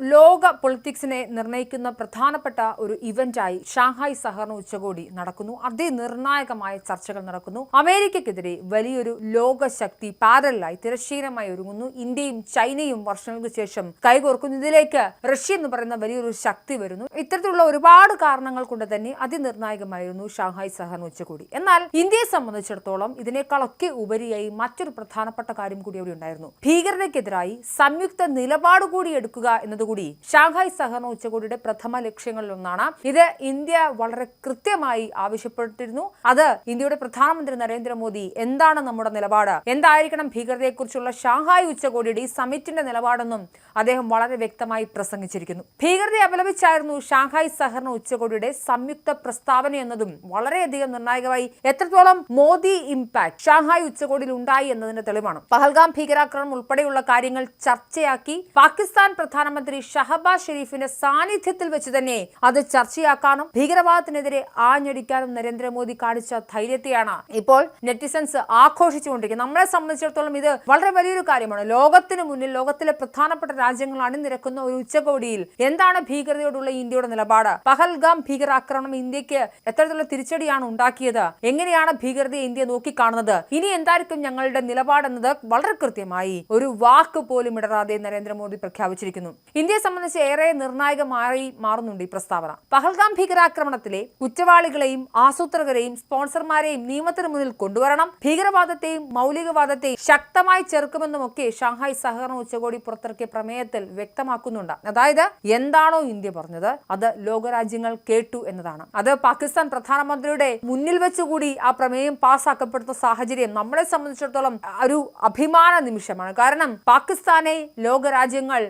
ലോക പൊളിറ്റിക്സിനെ നിർണയിക്കുന്ന പ്രധാനപ്പെട്ട ഒരു ഇവന്റായി ഷാങ്ഹായ് സഹകരണ ഉച്ചകോടി നടക്കുന്നു. അതിനിർണായകമായ ചർച്ചകൾ നടക്കുന്നു. അമേരിക്കക്കെതിരെ വലിയൊരു ലോകശക്തി പാരലായി തിരശ്ശീലമായി ഒരുങ്ങുന്നു. ഇന്ത്യയും ചൈനയും വർഷങ്ങൾക്ക് ശേഷം കൈകോർക്കുന്നു. ഇതിലേക്ക് റഷ്യ എന്ന് പറയുന്ന വലിയൊരു ശക്തി വരുന്നു. ഇത്തരത്തിലുള്ള ഒരുപാട് കാരണങ്ങൾ കൊണ്ട് തന്നെ അതിനിർണായകമായിരുന്നു ഷാങ്ഹായ് സഹകരണ ഉച്ചകോടി. എന്നാൽ ഇന്ത്യയെ സംബന്ധിച്ചിടത്തോളം ഇതിനേക്കാളൊക്കെ ഉപരിയായി മറ്റൊരു പ്രധാനപ്പെട്ട കാര്യം കൂടി അവിടെ ഉണ്ടായിരുന്നു. ഭീകരതയ്ക്കെതിരായി സംയുക്ത നിലപാട് കൂടി എടുക്കുക എന്നതുകൂടി ഷാങ്ഹായ് സഹകരണ ഉച്ചകോടിയുടെ പ്രഥമ ലക്ഷ്യങ്ങളിലൊന്നാണ് ഇത് ഇന്ത്യ വളരെ കൃത്യമായി ആവശ്യപ്പെട്ടിരുന്നു. അത് ഇന്ത്യയുടെ പ്രധാനമന്ത്രി നരേന്ദ്രമോദി എന്താണ് നമ്മുടെ നിലപാട്? എന്തായിരിക്കണം ഭീകരതയെക്കുറിച്ചുള്ള ഷാങ്ഹായ് ഉച്ചകോടിയുടെ ഈ സമിറ്റിന്റെ നിലപാടെന്നും അദ്ദേഹം വളരെ വ്യക്തമായി പ്രസംഗിച്ചിരിക്കുന്നു. ഭീകരതയെ അപലപിച്ചായിരുന്നു ഷാങ്ഹായ് സഹകരണ ഉച്ചകോടിയുടെ സംയുക്ത പ്രസ്താവന എന്നതും വളരെയധികം നിർണായകമായി. എത്രത്തോളം മോദി ഇമ്പാക്ട് ഷാങ്ഹായ് ഉച്ചകോടിയിൽ ഉണ്ടായി എന്നതിന്റെ തെളിവാണ്. പഹൽഗാം ഭീകരാക്രമണം ഉൾപ്പെടെയുള്ള കാര്യങ്ങൾ ചർച്ചയാക്കി. പാകിസ്ഥാൻ പ്രധാനമന്ത്രി ഷഹബാസ് ഷെരീഫിന്റെ സാന്നിധ്യത്തിൽ വെച്ച് തന്നെ അത് ചർച്ചയാക്കാനും ഭീകരവാദത്തിനെതിരെ ആഞ്ഞടിക്കാനും നരേന്ദ്രമോദി കാണിച്ച ധൈര്യത്തെയാണ് ഇപ്പോൾ നെറ്റിസൺസ് ആഘോഷിച്ചുകൊണ്ടിരിക്കുന്നത്. നമ്മളെ സംബന്ധിച്ചിടത്തോളം ഇത് വളരെ വലിയൊരു കാര്യമാണ്. ലോകത്തിന് മുന്നിൽ ലോകത്തിലെ പ്രധാനപ്പെട്ട രാജ്യങ്ങൾ അണിനിരക്കുന്ന ഒരു ഉച്ചകോടിയിൽ എന്താണ് ഭീകരതയോടുള്ള ഇന്ത്യയുടെ നിലപാട്? പഹൽഗാം ഭീകരാക്രമണം ഇന്ത്യയ്ക്ക് എത്തരത്തിലുള്ള തിരിച്ചടിയാണ് ഉണ്ടാക്കിയത്? എങ്ങനെയാണ് ഭീകരതയെ ഇന്ത്യ നോക്കിക്കാണുന്നത്? ഇനി എന്തായിരിക്കും ഞങ്ങളുടെ നിലപാടെന്നത്? വളരെ കൃത്യമായി ഒരു വാക്ക് പോലും ഇടറാതെ നരേന്ദ്രമോദി പ്രഖ്യാപിച്ചിരിക്കുന്നു. ഇന്ത്യയെ സംബന്ധിച്ച് ഏറെ നിർണായകമായി മാറുന്നുണ്ട് ഈ പ്രസ്താവന. പഹൽഗാം ഭീകരാക്രമണത്തിലെ കുറ്റവാളികളെയും ആസൂത്രകരെയും സ്പോൺസർമാരെയും നിയമത്തിന് മുന്നിൽ കൊണ്ടുവരണം ഭീകരവാദത്തെയും മൗലികവാദത്തെയും ശക്തമായി ചെറുക്കുമെന്നുമൊക്കെ ഷാങ്ഹായ് സഹകരണ ഉച്ചകോടി പുറത്തിറക്കിയ പ്രമേയത്തിൽ വ്യക്തമാക്കുന്നുണ്ട്. അതായത് എന്താണോ ഇന്ത്യ പറഞ്ഞത് അത് ലോകരാജ്യങ്ങൾ കേട്ടു എന്നതാണ്. അത് പാകിസ്ഥാൻ പ്രധാനമന്ത്രിയുടെ മുന്നിൽ വെച്ചുകൂടി ആ പ്രമേയം പാസ്സാക്കപ്പെടുന്ന സാഹചര്യം നമ്മളെ സംബന്ധിച്ചിടത്തോളം ഒരു അഭിമാന നിമിഷമാണ്. കാരണം പാകിസ്ഥാനെ ലോകരാജ്യങ്ങൾ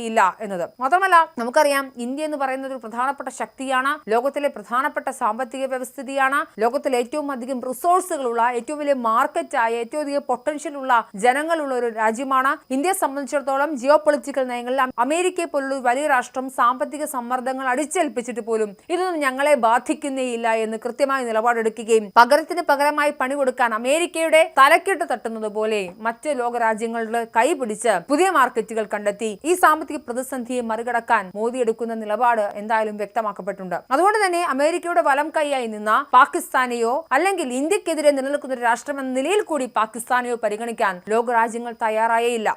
പരിഗണിക്കുന്നേയില്ല എന്നത്. മാത്രമല്ല നമുക്കറിയാം ഇന്ത്യ എന്ന് പറയുന്നത് ഒരു പ്രധാനപ്പെട്ട ശക്തിയാണ് ലോകത്തിലെ പ്രധാനപ്പെട്ട സാമ്പത്തിക വ്യവസ്ഥിതിയാണ് ലോകത്തിലെ ഏറ്റവും അധികം റിസോഴ്സുകളുള്ള ഏറ്റവും വലിയ മാർക്കറ്റായ ഏറ്റവും അധികം പൊട്ടൻഷ്യൽ ഉള്ള ജനങ്ങളുള്ള ഒരു രാജ്യമാണ് ഇന്ത്യയെ സംബന്ധിച്ചിടത്തോളം ജിയോ പൊളിറ്റിക്കൽ നയങ്ങളിൽ അമേരിക്കയെ പോലുള്ള വലിയ രാഷ്ട്രം സാമ്പത്തിക സമ്മർദ്ദങ്ങൾ അടിച്ചേൽപ്പിച്ചിട്ട് പോലും ഇതൊന്നും ഞങ്ങളെ ബാധിക്കുന്നേയില്ല എന്ന് കൃത്യമായി നിലപാടെടുക്കുകയും പകരത്തിന് പകരമായി പണി കൊടുക്കാൻ അമേരിക്കയുടെ തലക്കെട്ട് തട്ടുന്നത് പോലെ മറ്റ് ലോകരാജ്യങ്ങളുടെ കൈപിടിച്ച് പുതിയ മാർക്കറ്റുകൾ കണ്ടെത്തി ഈ സാമ്പത്തിക പ്രതിസന്ധിയെ മറികടക്കാൻ മോദി എടുക്കുന്ന നിലപാട് എന്തായാലും വ്യക്തമാക്കപ്പെട്ടിട്ടുണ്ട്. അതുകൊണ്ട് തന്നെ അമേരിക്കയുടെ വലം കൈയായി നിന്ന പാകിസ്ഥാനെയോ അല്ലെങ്കിൽ ഇന്ത്യക്കെതിരെ നിലനിൽക്കുന്ന ഒരു രാഷ്ട്രമെന്ന നിലയിൽ കൂടി പാകിസ്ഥാനെയോ പരിഗണിക്കാൻ ലോകരാജ്യങ്ങൾ തയ്യാറായേയില്ല.